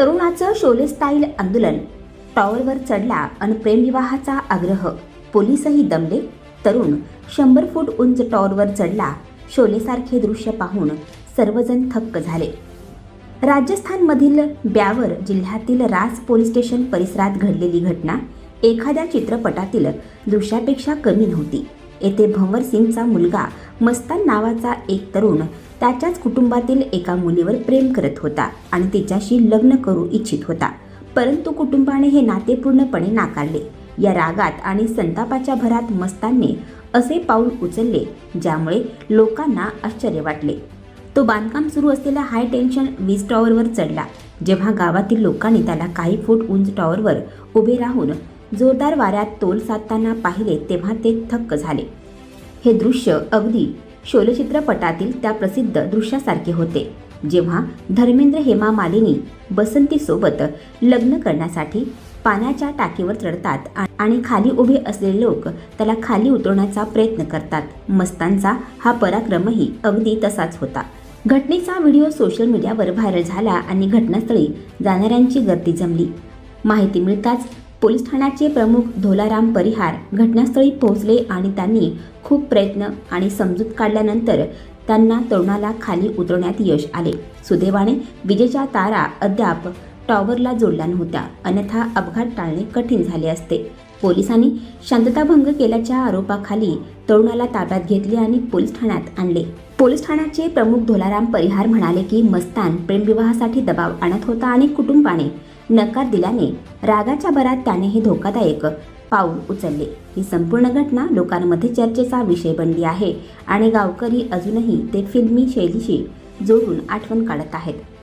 तरुणाचं शोले स्टाईल आंदोलन. टॉवरवर चढला आणि प्रेमविवाहाचा आग्रह. पोलीसही दमले. तरुण शंभर फूट उंच टॉवरवर चढला. शोलेसारखे दृश्य पाहून सर्वजण थक्क झाले. राजस्थानमधील ब्यावर जिल्ह्यातील रास पोलीस स्टेशन परिसरात घडलेली घटना एखाद्या चित्रपटातील दृश्यापेक्षा कमी नव्हती. येथे भंवर सिंगचा मुलगा मस्तान नावाचा एक तरुण त्याच्याच कुटुंबातील एका मुलीवर प्रेम करत होता आणि तिच्याशी लग्न करू इच्छित होता. परंतु कुटुंबाने हे नाते पूर्णपणे नाकारले. या रागात आणि संतापाच्या भरात मस्तानने असे पाऊल उचलले ज्यामुळे लोकांना आश्चर्य वाटले. तो बांधकाम सुरू असलेल्या हाय टेन्शन वीज टॉवरवर चढला. जेव्हा गावातील लोकांनी त्याला काही फूट उंच टॉवरवर उभे राहून जोरदार वाऱ्यात तोल साधताना पाहिले तेव्हा ते थक्क झाले. हे दृश्य अगदी शोलचित्रपटातील त्या प्रसिद्ध दृश्यासारखे होते जेव्हा धर्मेंद्र हेमा मालिनी बसंतीसोबत लग्न करण्यासाठी पाण्याच्या टाकीवर चढतात आणि खाली उभे असलेले लोक त्याला खाली उतरवण्याचा प्रयत्न करतात. मस्तांचा हा पराक्रमही अगदी तसाच होता. घटनेचा व्हिडिओ सोशल मीडियावर व्हायरल झाला आणि घटनास्थळी जाणाऱ्यांची गर्दी जमली. माहिती मिळताच पोलीस ठाण्याचे प्रमुख धोलाराम परिहार घटनास्थळी पोहोचले आणि त्यांनी खूप प्रयत्न आणि समजूत काढल्यानंतर त्यांना तरुणाला खाली उतरवण्यात यश आले. सुदैवाने विजेच्या तारा अद्याप टॉवरला जोडल्या नव्हत्या. अन्यथा अपघात टाळणे कठीण झाले असते. पोलिसांनी शांतताभंग केल्याच्या आरोपाखाली तरुणाला ताब्यात घेतले आणि पोलीस ठाण्यात आणले. पोलीस ठाण्याचे प्रमुख धोलाराम परिहार म्हणाले की मस्तान प्रेमविवाहासाठी दबाव आणत होता आणि कुटुंबाने नकार दिल्याने रागाच्या भरात त्याने हे धोकादायक पाऊल उचलले. ही संपूर्ण घटना लोकांमध्ये चर्चेचा विषय बनली आहे आणि गावकरी अजूनही ते फिल्मी शैलीशी जोडून आठवण काढत आहेत.